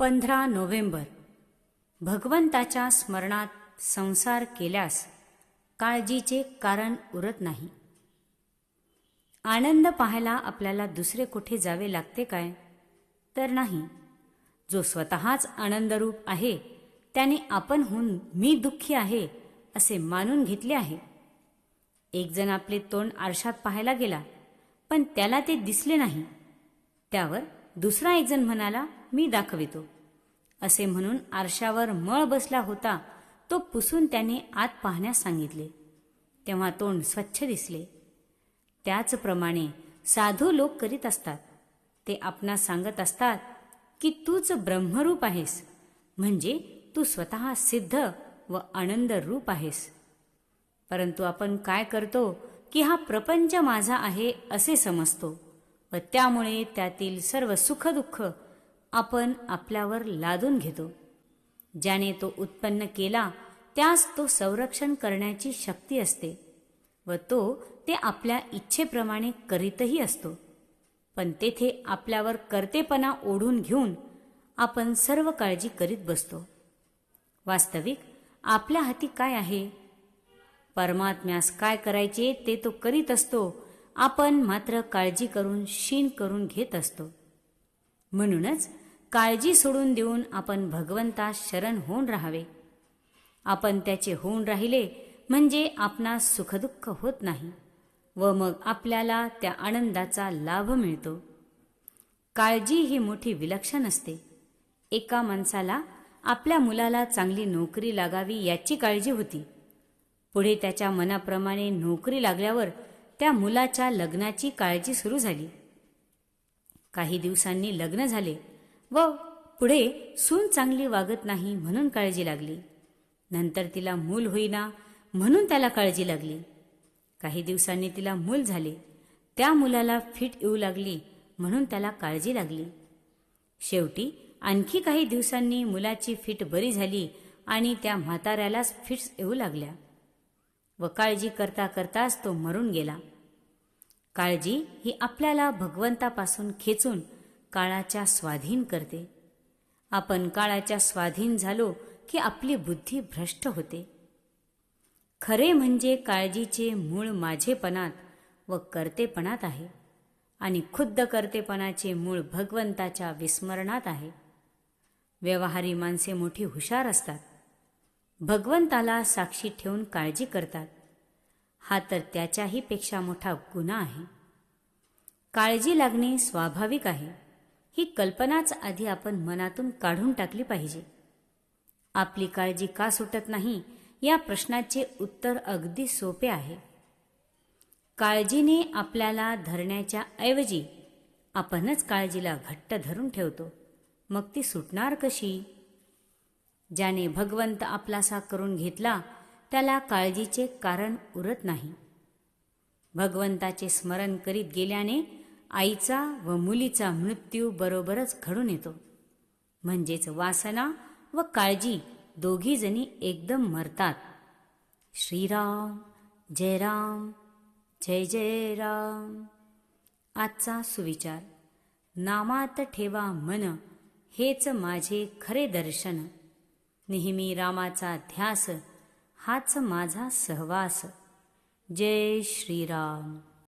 पंधरा नोव्हेंबर. भगवंताच्या स्मरणात संसार केल्यास काळजीचे कारण उरत नाही. आनंद पाहायला आपल्याला दुसरे कुठे जावे लागते काय? तर नाही. जो स्वतःच आनंदरूप आहे त्याने आपणहून मी दुःखी आहे असे मानून घेतले आहे. एकजण आपले तोंड आरशात पाहायला गेला पण त्याला ते दिसले नाही. त्यावर दुसरा एक जण म्हणाला मी दाखवितो. असे म्हणून आरशावर मळ बसला होता तो पुसून त्याने आत पाहण्यास सांगितले. तेव्हा तोंड स्वच्छ दिसले. त्याचप्रमाणे साधू लोक करीत असतात. ते आपणास सांगत असतात की तूच ब्रह्मरूप आहेस. म्हणजे तू स्वतः सिद्ध व आनंद रूप आहेस. परंतु आपण काय करतो की हा प्रपंच माझा आहे असे समजतो. व त्यामुळे त्यातील सर्व सुखदुःख आपण आपल्यावर लादून घेतो. ज्याने तो उत्पन्न केला त्यास तो संरक्षण करण्याची शक्ती असते व तो ते आपल्या इच्छेप्रमाणे करीतही असतो. पण तेथे आपल्यावर कर्तेपणा ओढून घेऊन आपण सर्व काळजी करीत बसतो. वास्तविक आपल्या हाती काय आहे? परमात्म्यास काय करायचे ते तो करीत असतो आपण मात्र काळजी करून शीण करून घेत असतो. म्हणूनच काळजी सोडून देऊन आपण भगवंतास शरण होऊन राहावे. आपण त्याचे होऊन राहिले म्हणजे आपणास सुखदुःख होत नाही व मग आपल्याला त्या आनंदाचा लाभ मिळतो. काळजी ही मोठी विलक्षण असते. एका माणसाला आपल्या मुलाला चांगली नोकरी लागावी याची काळजी होती. पुढे त्याच्या मनाप्रमाणे नोकरी लागल्यावर त्या मुलाच्या लग्नाची काळजी सुरू झाली. काही दिवसांनी लग्न झाले व पुढे सून चांगली वागत नाही म्हणून काळजी लागली. नंतर तिला मूल होईना म्हणून त्याला काळजी लागली. काही दिवसांनी तिला मूल झाले. त्या मुलाला फिट येऊ लागली म्हणून त्याला काळजी लागली. शेवटी आणखी काही दिवसांनी मुलाची फिट बरी झाली आणि त्या म्हाताऱ्यालाच फिट्स येऊ लागल्या व काळजी करता करताच तो मरून गेला. काळजी ही आपल्याला भगवंतापासून खेचून काळाच्या स्वाधीन करते. आपण काळाच्या स्वाधीन झालो की आपली बुद्धी भ्रष्ट होते. खरे म्हणजे काळजीचे मूळ माझेपणात व कर्तेपणात आहे आणि खुद्द कर्तेपणाचे मूळ भगवंताच्या विस्मरणात आहे. व्यवहारी माणसे मोठी हुशार असतात. भगवंताला साक्षी ठेवून काळजी करतात. हा तर त्याच्याही पेक्षा मोठा गुन्हा आहे. काळजी लागणे स्वाभाविक आहे. ही कल्पनाच आधी आपण मनातून काढून टाकली पाहिजे. आपली काळजी का सुटत नाही या प्रश्नाचे उत्तर अगदी सोपे आहे. काळजीने आपल्याला धरण्याच्या ऐवजी आपणच काळजीला घट्ट धरून ठेवतो. मग ती सुटणार कशी? ज्याने भगवंत आपलासा करून घेतला त्याला काळजीचे कारण उरत नाही. भगवंताचे स्मरण करीत गेल्याने आईचा व मुलीचा मृत्यू बरोबरच घडून येतो. म्हणजेच वासना व काळजी दोघीजणी एकदम मरतात. श्रीराम जय राम जय जय राम आजचा सुविचार. नामात ठेवा मन हेच माझे खरे दर्शन. नेहमी रामाचा ध्यास हाच माझा सहवास. जय श्रीराम.